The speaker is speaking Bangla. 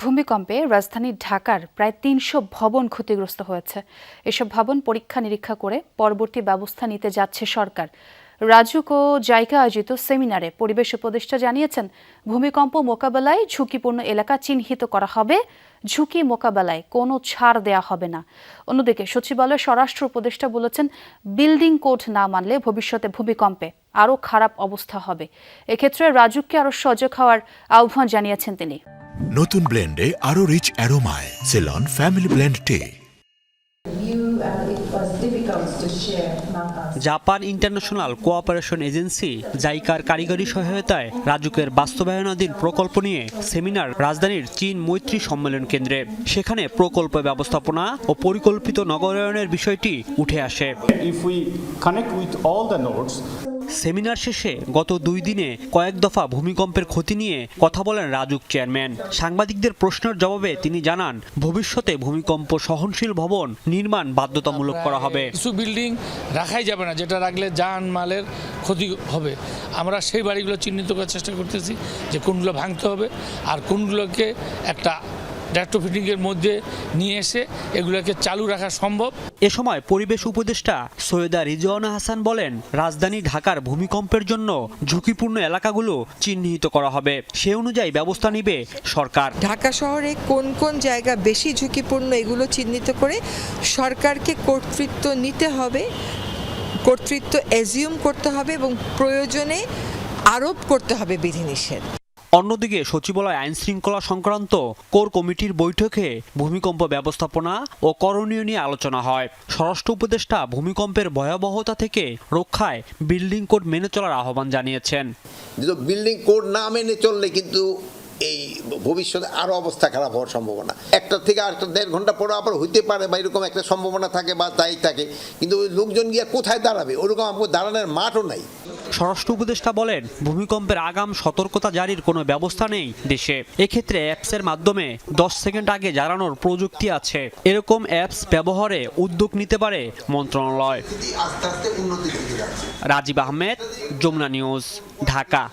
ভূমিকম্পে রাজধানী ঢাকার প্রায় তিনশো ভবন ক্ষতিগ্রস্ত হয়েছে। এসব ভবন পরীক্ষা নিরীক্ষা করে পরবর্তী ব্যবস্থা নিতে যাচ্ছে সরকার। রাজুক ও জায়গা আয়োজিত সেমিনারে পরিবেশ উপদেষ্টা জানিয়েছেন, ভূমিকম্প মোকাবেলায় ঝুঁকিপূর্ণ এলাকা চিহ্নিত করা হবে। ঝুঁকি মোকাবেলায় কোনো ছাড় দেয়া হবে না। অন্যদিকে সচিবালয়ের স্বরাষ্ট্র উপদেষ্টা বলেছেন, বিল্ডিং কোড না মানলে ভবিষ্যতে ভূমিকম্পে আরও খারাপ অবস্থা হবে। এক্ষেত্রে রাজুককে আরও সজাগ হওয়ার আহ্বান জানিয়েছেন তিনি। নতুন ব্লেন্ডে আরও rich অ্যারোমায় Ceylon family blend tea. Japan International Cooperation Agency জাইকার কারিগরি সহায়তায় রাজুকের বাস্তবায়নাধীন প্রকল্প নিয়ে সেমিনার রাজধানীর চীন মৈত্রী সম্মেলন কেন্দ্রে। সেখানে প্রকল্প ব্যবস্থাপনা ও পরিকল্পিত নগরায়নের বিষয়টি উঠে আসে। If we connect with all the nodes, seminar শেষে গত দুই দিনে কয়েক দফা ভূমিকম্পের ক্ষতি নিয়ে কথা বলেন রাজুক চেয়ারম্যান। সাংবাদিকদের প্রশ্নের জবাবে তিনি জানান, ভবিষ্যতে ভূমিকম্প সহনশীল ভবন নির্মাণ বাধ্যতামূলক করা হবে। কিছু বিল্ডিং রাখাই যাবে না, যেটা রাখলে যান মালের ক্ষতি হবে। আমরা সেই বাড়িগুলো চিহ্নিত করার চেষ্টা করতেছি যে কোনগুলো ভাঙতে হবে, আর কোনগুলোকে একটা ড্যাট্রোফিটিংয়ের মধ্যে নিয়ে এসে এগুলোকে চালু রাখা সম্ভব। এ সময় পরিবেশ উপদেষ্টা সৈয়দা রিজওয়ানা হাসান বলেন রাজধানী ঢাকার ভূমিকম্পের জন্য ঝুঁকিপূর্ণ এলাকাগুলো চিহ্নিত করা হবে। সে অনুযায়ী ব্যবস্থা নিবে সরকার। ঢাকা শহরে কোন কোন জায়গা বেশি ঝুঁকিপূর্ণ এগুলো চিহ্নিত করে সরকারকে কর্তৃত্ব নিতে হবে কর্তৃত্ব এজিউম করতে হবে এবং প্রয়োজনে আরোপ করতে হবে বিধিনিষেধ। অন্যদিকে সচিবালয় আইন শৃঙ্খলা সংক্রান্ত কোর কমিটির বৈঠকে ভূমিকম্প ব্যবস্থাপনা ও করণীয় নিয়ে আলোচনা হয়। স্বরাষ্ট্র উপদেষ্টা ভূমিকম্পের ভয়াবহতা থেকে রক্ষায় বিল্ডিং কোড মেনে চলার আহ্বান জানিয়েছেন। বিল্ডিং কোড না মেনে চললে কিন্তু এই ভবিষ্যতে আরও অবস্থা খারাপ হওয়ার সম্ভাবনা। একটা থেকে আরেকটা দেড় ঘণ্টা পরে আবার হইতে পারে বা এরকম একটা সম্ভাবনা থাকে বা তাই থাকে। কিন্তু ওই লোকজন গিয়ে কোথায় দাঁড়াবে? ওরকম আমাকে দাঁড়ানোর মাঠও নাই। স্বরাষ্ট্র উপদেষ্টা বলেন ভূমিকম্পের আগাম সতর্কতা জারির কোনো ব্যবস্থা নেই দেশে। এক্ষেত্রে অ্যাপসের মাধ্যমে দশ সেকেন্ড আগে জানানোর প্রযুক্তি আছে। এরকম অ্যাপস ব্যবহারে উদ্যোগ নিতে পারে মন্ত্রণালয়। রাজীব আহমেদ যমুনা নিউজ ঢাকা।